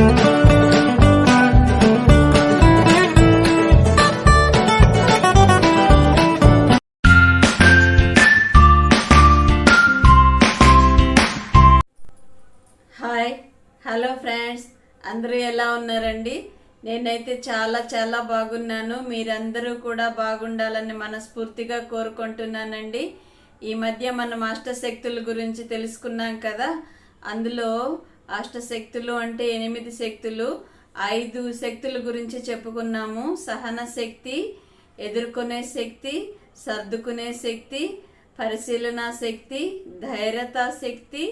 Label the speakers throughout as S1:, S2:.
S1: Hi hello friends. అందరూ ఎలా ఉన్నారండి? నేనైతే చాలా చాలా బాగున్నాను. మీరందరూ కూడా బాగుండాలని మనస్ఫూర్తిగా కోరుకుంటున్నానండి. ఈ మధ్య మనం అష్టశక్తుల గురించి తెలుసుకున్నాం కదా. అందులో అష్టశక్తులు అంటే ఎనిమిది శక్తులు. ఐదు శక్తుల గురించి చెప్పుకున్నాము. సహన శక్తి ఎదుర్కొనే శక్తి సర్దుకునే శక్తి పరిశీలన శక్తి ధైర్యత శక్తి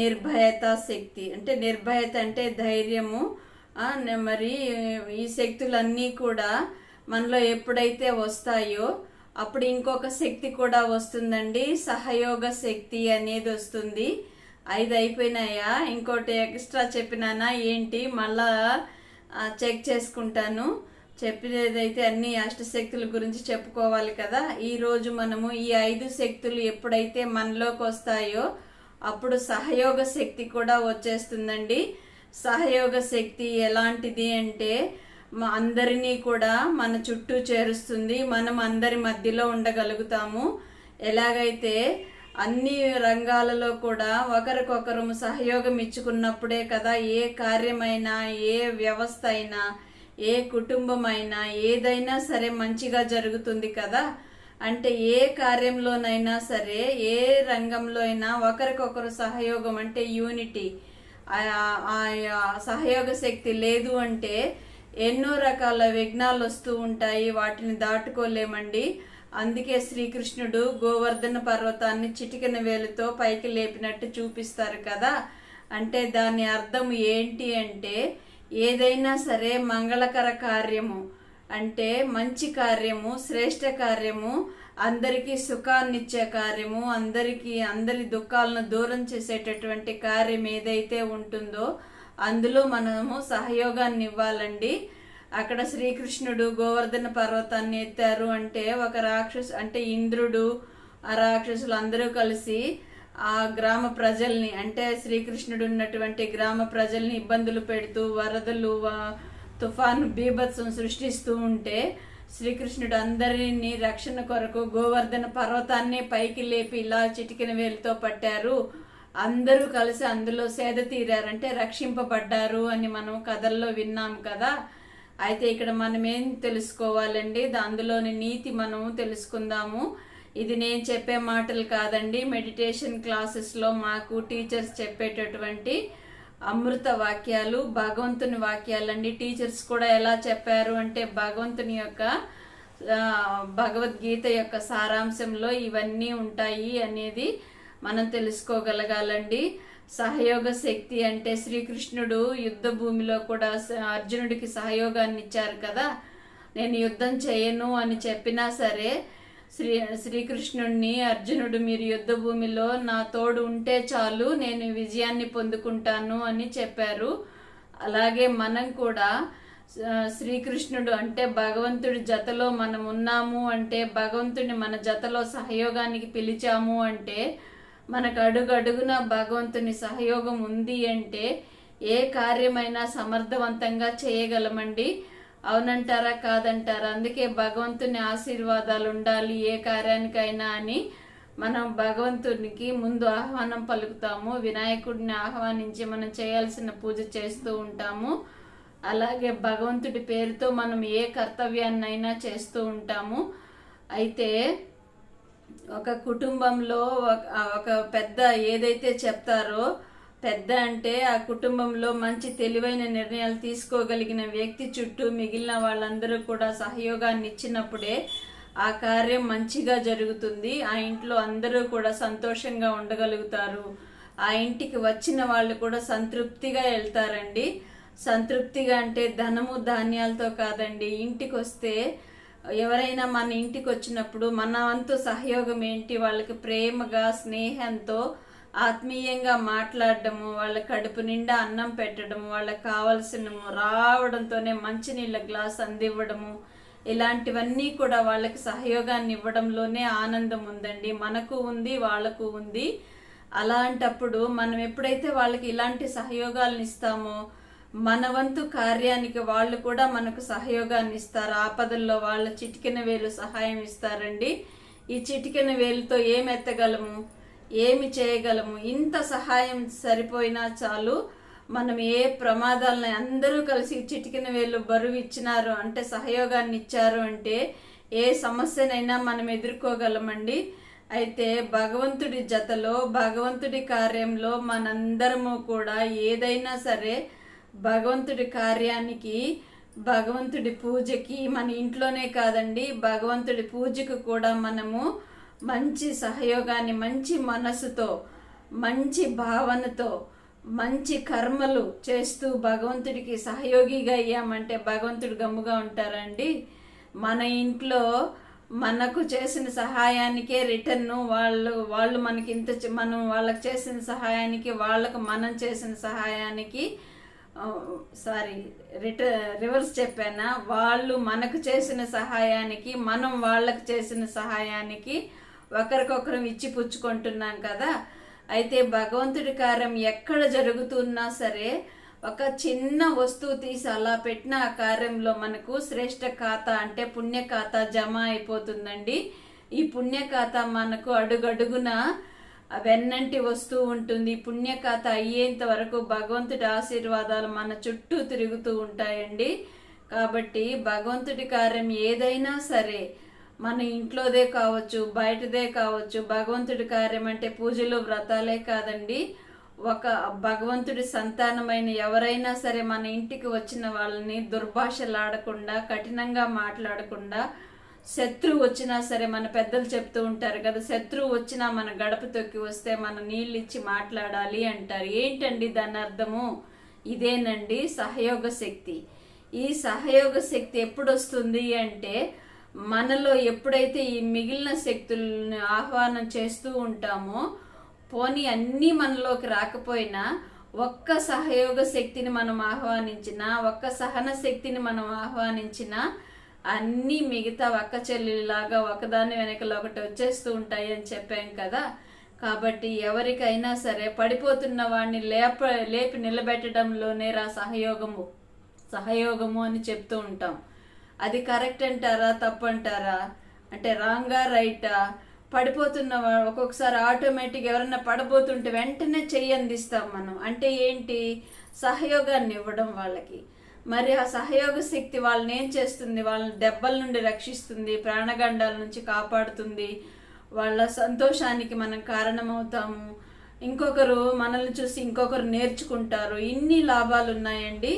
S1: నిర్భయత శక్తి. అంటే నిర్భయత అంటే ధైర్యము. మరి ఈ శక్తులన్నీ కూడా మనలో ఎప్పుడైతే వస్తాయో అప్పుడు ఇంకొక శక్తి కూడా వస్తుందండి. సహయోగ శక్తి అనేది వస్తుంది. ఐదు అయిపోయినాయా ఇంకోటి ఎక్స్ట్రా చెప్పినానా? ఏంటి? మళ్ళా చెక్ చేసుకుంటాను. చెప్పినదైతే అన్ని అష్టశక్తుల గురించి చెప్పుకోవాలి కదా. ఈరోజు మనము ఈ ఐదు శక్తులు ఎప్పుడైతే మనలోకి వస్తాయో అప్పుడు సహయోగ శక్తి కూడా వచ్చేస్తుందండి. సహయోగ శక్తి ఎలాంటిది అంటే మా అందరినీ కూడా మన చుట్టూ చేరుస్తుంది. మనం అందరి మధ్యలో ఉండగలుగుతాము. ఎలాగైతే అన్ని రంగాలలో కూడా ఒకరికొకరు సహయోగం ఇచ్చుకున్నప్పుడే కదా ఏ కార్యమైనా ఏ వ్యవస్థ అయినా ఏ కుటుంబం అయినా ఏదైనా సరే మంచిగా జరుగుతుంది కదా. అంటే ఏ కార్యంలోనైనా సరే ఏ రంగంలో అయినా ఒకరికొకరు సహయోగం అంటే యూనిటీ. ఆ- సహయోగ శక్తి లేదు అంటే ఎన్నో రకాల విఘ్నాలు వస్తూ ఉంటాయి వాటిని దాటుకోలేమండి. అందుకే శ్రీకృష్ణుడు గోవర్ధన పర్వతాన్ని చిటికిన వేలుతో పైకి లేపినట్టు చూపిస్తారు కదా. అంటే దాని అర్థం ఏంటి అంటే ఏదైనా సరే మంగళకర కార్యము అంటే మంచి కార్యము శ్రేష్ట కార్యము అందరికీ సుఖాన్నిచ్చే కార్యము అందరికీ అందరి దుఃఖాలను దూరం చేసేటటువంటి కార్యం ఏదైతే ఉంటుందో అందులో మనము సహయోగాన్ని ఇవ్వాలండి. అక్కడ శ్రీకృష్ణుడు గోవర్ధన పర్వతాన్ని ఎత్తారు అంటే ఒక రాక్షసు అంటే ఇంద్రుడు ఆ రాక్షసులు అందరూ కలిసి ఆ గ్రామ ప్రజల్ని అంటే శ్రీకృష్ణుడు ఉన్నటువంటి గ్రామ ప్రజల్ని ఇబ్బందులు పెడుతూ వరదలు తుఫాను బీభత్సం సృష్టిస్తూ ఉంటే శ్రీకృష్ణుడు అందరినీ రక్షణ కొరకు గోవర్ధన పర్వతాన్ని పైకి లేపి ఇలా చిటికిన వేలుతో పట్టారు. అందరూ కలిసి అందులో సేద తీరారంటే రక్షింపబడ్డారు అని మనం కథల్లో విన్నాం కదా. అయితే ఇక్కడ మనం ఏం తెలుసుకోవాలండి? అందులోని నీతి మనము తెలుసుకుందాము. ఇది నేను చెప్పే మాటలు కాదండి. మెడిటేషన్ క్లాసెస్లో మాకు టీచర్స్ చెప్పేటటువంటి అమృత వాక్యాలు భగవంతుని వాక్యాలండి. టీచర్స్ కూడా ఎలా చెప్పారు అంటే భగవంతుని యొక్క భగవద్గీత యొక్క సారాంశంలో ఇవన్నీ ఉంటాయి అనేది మనం తెలుసుకోగలగాలండి. సహయోగ శక్తి అంటే శ్రీకృష్ణుడు యుద్ధ భూమిలో కూడా అర్జునుడికి సహయోగాన్ని ఇచ్చారు కదా. నేను యుద్ధం చేయను అని చెప్పినా సరే శ్రీ శ్రీకృష్ణుడిని అర్జునుడు మీరు యుద్ధ భూమిలో నా తోడు ఉంటే చాలు నేను విజయాన్ని పొందుకుంటాను అని చెప్పారు. అలాగే మనం కూడా శ్రీకృష్ణుడు అంటే భగవంతుడి జతలో మనం ఉన్నాము అంటే భగవంతుడిని మన జతలో సహయోగానికి పిలిచాము అంటే మనకు అడుగడుగున భగవంతుని సహయోగం ఉంది అంటే ఏ కార్యమైనా సమర్థవంతంగా చేయగలమండి. అవునంటారా? కాదంటారా? అందుకే భగవంతుని ఆశీర్వాదాలు ఉండాలి. ఏ కార్యానికైనా అని మనం భగవంతునికి ముందు ఆహ్వానం పలుకుతాము. వినాయకుడిని ఆహ్వానించి మనం చేయాల్సిన పూజ చేస్తూ ఉంటాము. అలాగే భగవంతుడి పేరుతో మనం ఏ కర్తవ్యాన్నైనా చేస్తూ ఉంటాము. అయితే ఒక కుటుంబంలో ఒక- పెద్ద ఏదైతే చెప్తారో పెద్ద అంటే ఆ కుటుంబంలో మంచి తెలివైన నిర్ణయాలు తీసుకోగలిగిన వ్యక్తి చుట్టూ మిగిలిన వాళ్ళందరూ కూడా సహయోగాన్ని ఇచ్చినప్పుడే ఆ కార్యం మంచిగా జరుగుతుంది. ఆ ఇంట్లో అందరూ కూడా సంతోషంగా ఉండగలుగుతారు. ఆ ఇంటికి వచ్చిన వాళ్ళు కూడా సంతృప్తిగా వెళ్తారండి. సంతృప్తిగా అంటే ధనము ధాన్యాలతో కాదండి. ఇంటికి వస్తే ఎవరైనా మన ఇంటికి వచ్చినప్పుడు మన వంతు సహయోగం ఏంటి? వాళ్ళకి ప్రేమగా స్నేహంతో ఆత్మీయంగా మాట్లాడడము వాళ్ళ కడుపు నిండా అన్నం పెట్టడము వాళ్ళకి కావలసిన రావడంతోనే మంచినీళ్ళ గ్లాస్ అందివ్వడము. ఇలాంటివన్నీ కూడా వాళ్ళకి సహయోగాన్ని ఇవ్వడంలోనే ఆనందం ఉందండి. మనకు ఉంది వాళ్ళకు ఉంది. అలాంటప్పుడు మనం ఎప్పుడైతే వాళ్ళకి ఇలాంటి సహయోగాలను ఇస్తామో మన వంతు కార్యానికి వాళ్ళు కూడా మనకు సహయోగాన్ని ఇస్తారు. ఆపదల్లో వాళ్ళ చిటికెన వేలు సహాయం ఇస్తారండి. ఈ చిటికెన వేలుతో ఏం ఎత్తగలము? ఏమి చేయగలము? ఇంత సహాయం సరిపోయినా చాలు. మనం ఏ ప్రమాదాలని అందరూ కలిసి చిటికిన వేలు బరువు ఇచ్చినారు అంటే సహయోగాన్ని ఇచ్చారు అంటే ఏ సమస్యనైనా మనం ఎదుర్కోగలమండి. అయితే భగవంతుడి జతలో భగవంతుడి కార్యంలో మనందరము కూడా ఏదైనా సరే భగవంతుడి కార్యానికి భగవంతుడి పూజకి మన ఇంట్లోనే కాదండి భగవంతుడి పూజకు కూడా మనము మంచి సహయోగాన్ని మంచి మనసుతో మంచి భావనతో మంచి కర్మలు చేస్తూ భగవంతుడికి సహయోగిగా అయ్యామంటే భగవంతుడు గమ్ముగా ఉంటారండి. మన ఇంట్లో మనకు చేసిన సహాయానికే రిటర్న్ వాళ్ళు వాళ్ళు మనకి ఇంత మనం వాళ్ళకి చేసిన సహాయానికి వాళ్ళకు మనం చేసిన సహాయానికి సారీ రిట రివర్స్ చెప్పానా? వాళ్ళు మనకు చేసిన సహాయానికి మనం వాళ్ళకు చేసిన సహాయానికి ఒకరికొకరం ఇచ్చి పుచ్చుకుంటున్నాం కదా? అయితే భగవంతుడి కార్యం ఎక్కడ జరుగుతున్నా సరే ఒక చిన్న వస్తువు తీసి అలా పెట్టిన ఆ కార్యంలో మనకు శ్రేష్ఠ ఖాతా అంటే పుణ్య ఖాతా జమ అయిపోతుందండి. ఈ పుణ్య ఖాతా మనకు అడుగడుగున వెన్నంటి వస్తూ ఉంటుంది. పుణ్యకథ అయ్యేంత వరకు భగవంతుడి ఆశీర్వాదాలు మన చుట్టూ తిరుగుతూ ఉంటాయండి. కాబట్టి భగవంతుడి కార్యం ఏదైనా సరే మన ఇంట్లోదే కావచ్చు బయటదే కావచ్చు భగవంతుడి కార్యం అంటే పూజలు వ్రతాలే కాదండి. ఒక భగవంతుడి సంతానమైన ఎవరైనా సరే మన ఇంటికి వచ్చిన వాళ్ళని దుర్భాషలాడకుండా కఠినంగా మాట్లాడకుండా శత్రువు వచ్చినా సరే మన పెద్దలు చెప్తూ ఉంటారు కదా శత్రువు వచ్చినా మన గడప తొక్కి వస్తే మన నీళ్ళు ఇచ్చి మాట్లాడాలి అంటారు. ఏంటండి దాని అర్థము? ఇదేనండి సహయోగ శక్తి. ఈ సహయోగ శక్తి ఎప్పుడు వస్తుంది అంటే మనలో ఎప్పుడైతే ఈ మిగిలిన శక్తులను ఆహ్వానం చేస్తూ ఉంటామో పోనీ అన్నీ మనలోకి రాకపోయినా ఒక్క సహయోగ శక్తిని మనం ఆహ్వానించినా ఒక్క సహన శక్తిని మనం ఆహ్వానించిన అన్నీ మిగతా ఒక్క చెల్లెలిలాగా ఒకదాని వెనకలో ఒకటి వచ్చేస్తూ ఉంటాయి అని చెప్పాం కదా. కాబట్టి ఎవరికైనా సరే పడిపోతున్న వాడిని లేప లేపి నిలబెట్టడంలోనే రా సహయోగము. సహయోగము అని చెప్తూ ఉంటాం. అది కరెక్ట్ అంటారా? తప్పంటారా అంటే రాంగా రైటా? పడిపోతున్న ఒక్కొక్కసారి ఆటోమేటిక్ ఎవరైనా పడబోతుంటే వెంటనే చెయ్యి అందిస్తాం మనం. అంటే ఏంటి? సహయోగాన్ని ఇవ్వడం వాళ్ళకి. మరి ఆ సహయోగ శక్తి వాళ్ళని ఏం చేస్తుంది? వాళ్ళని దెబ్బల నుండి రక్షిస్తుంది ప్రాణగండాల నుంచి కాపాడుతుంది. వాళ్ళ సంతోషానికి మనం కారణమవుతాము. ఇంకొకరు మనల్ని చూసి ఇంకొకరు నేర్చుకుంటారు. ఇన్ని లాభాలు ఉన్నాయండి.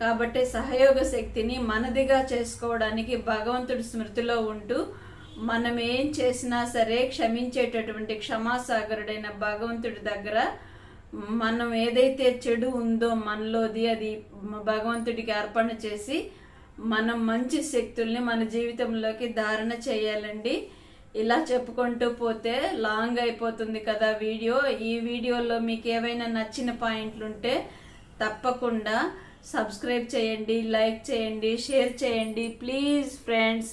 S1: కాబట్టి సహయోగ శక్తిని మనదిగా చేసుకోవడానికి భగవంతుడి స్మృతిలో ఉంటూ మనం ఏం చేసినా సరే క్షమించేటటువంటి క్షమాసాగరుడైన భగవంతుడి దగ్గర మనం ఏదైతే చెడు ఉందో మనలోది అది భగవంతుడికి అర్పణ చేసి మనం మంచి శక్తుల్ని మన జీవితంలోకి ధారణ చేయాలండి. ఇలా చెప్పుకుంటూ పోతే లాంగ్ అయిపోతుంది కదా వీడియో. ఈ వీడియోలో మీకు ఏవైనా నచ్చిన పాయింట్లు ఉంటే తప్పకుండా సబ్స్క్రైబ్ చేయండి లైక్ చేయండి షేర్ చేయండి. Please friends.